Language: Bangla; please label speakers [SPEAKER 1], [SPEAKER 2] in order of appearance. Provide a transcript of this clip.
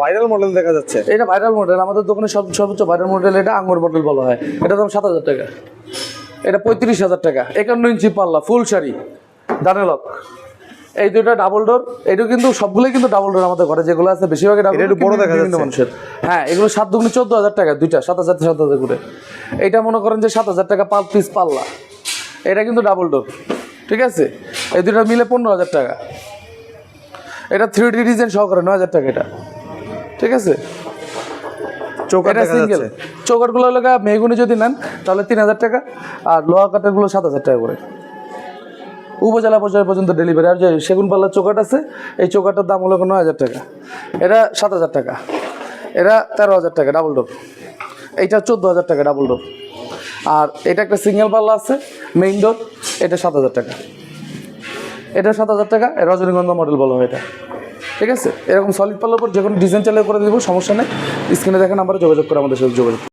[SPEAKER 1] ভাইরাল মডেল দেখা যাচ্ছে।
[SPEAKER 2] এটা ভাইরাল মডেল আমাদের দোকানে সব সর্বোচ্চ ভাইরাল মডেল এটা আঙ্গুর মডেল বলা হয়। এটা দাম সাত হাজার টাকা। এটা পঁয়ত্রিশ হাজার টাকা। একান্ন ইঞ্চি পাল্লা ফুল শাড়ি। দানেলক এই দুইটা ডাবল ডোর এটা কিন্তু সবগুলোই কিন্তু ডাবল ডোর আমাদের ঘরে। যেগুলো আছে বেশিরভাগই ডাবল
[SPEAKER 1] একটু বড় দেখা যাচ্ছে।
[SPEAKER 2] মানুষের। হ্যাঁ এগুলো সাত দুগুণে চোদ্দ হাজার টাকা দুইটা সাত হাজার সাত হাজার করে। এটা মনে করেন যে সাত হাজার টাকা পার পিস পাল্লা। এটা কিন্তু ডাবল ডোর ঠিক আছে? এই দুইটা মিলে পনেরো হাজার টাকা। এটা থ্রি ডি ডিজাইন সহকারে নয় হাজার টাকা এটা। ঠিক আছে?
[SPEAKER 1] চৌকাট
[SPEAKER 2] সিঙ্গেল চৌকাটগুলো লাগা মেহগুনি যদি নেন তাহলে তিন হাজার টাকা। আর লোহা কাঠেরগুলো সাত হাজার টাকা করে। উপজেলা পর্যায় পর্যন্ত ডেলিভারি আর যে সেগুন পাল্লার চৌকাট আছে এই চৌকাটার দাম হলো নয় হাজার টাকা। এটা সাত হাজার টাকা। এটা তেরো হাজার টাকা ডাবল ডোর এইটা চোদ্দ হাজার টাকা ডাবল ডোর আর এটা একটা সিঙ্গেল পাল্লা আছে মেইন ডোর এটা সাত হাজার টাকা। এটা সাত হাজার টাকা রজনীগন্ধা মডেল বলা এটা। ঠিক আছে? এরকম সলিড পাল্লার উপর যে কোনো ডিজাইন চালিয়ে করে দেবো, সমস্যা নেই। স্ক্রিনে দেখেন আমরা যোগাযোগ করে আমাদের সাথে যোগাযোগ